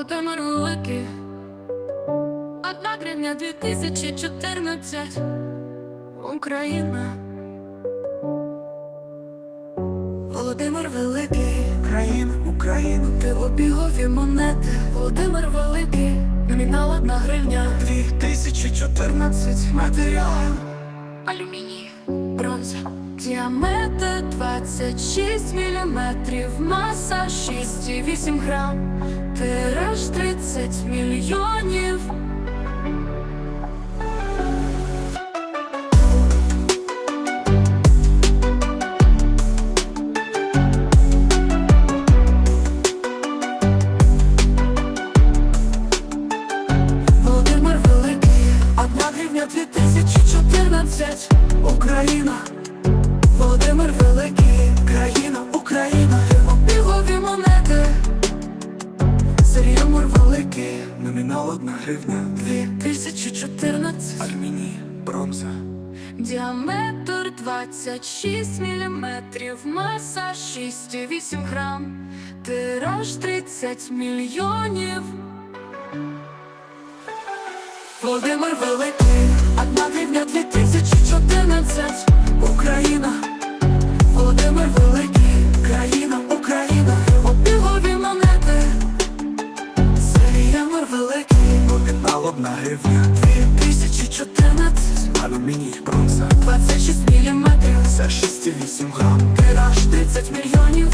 Володимир Великий, одна гривня 2014, Україна. Володимир Великий, Україна, Україна, білобігові монети, Володимир Великий, номінал одна гривня, 2014 матеріал. Алюміній, бронза, діаметр 26 міліметрів, маса 6,8 грам, тираж 30 мільйонів. Володимир Великий, одна гривня 2014, Україна, одна гривня, 2014, Альміні, бронза, діаметр 26 міліметрів, маса 6,8 грам, тираж 30 мільйонів. Володимир Великий, одна гривня 2014, Україна, одна гривня Дві тисячі чотирнадцять. Алюміній бронза. 26 міліметрів. За 6,8 грам. Тираж 30 мільйонів.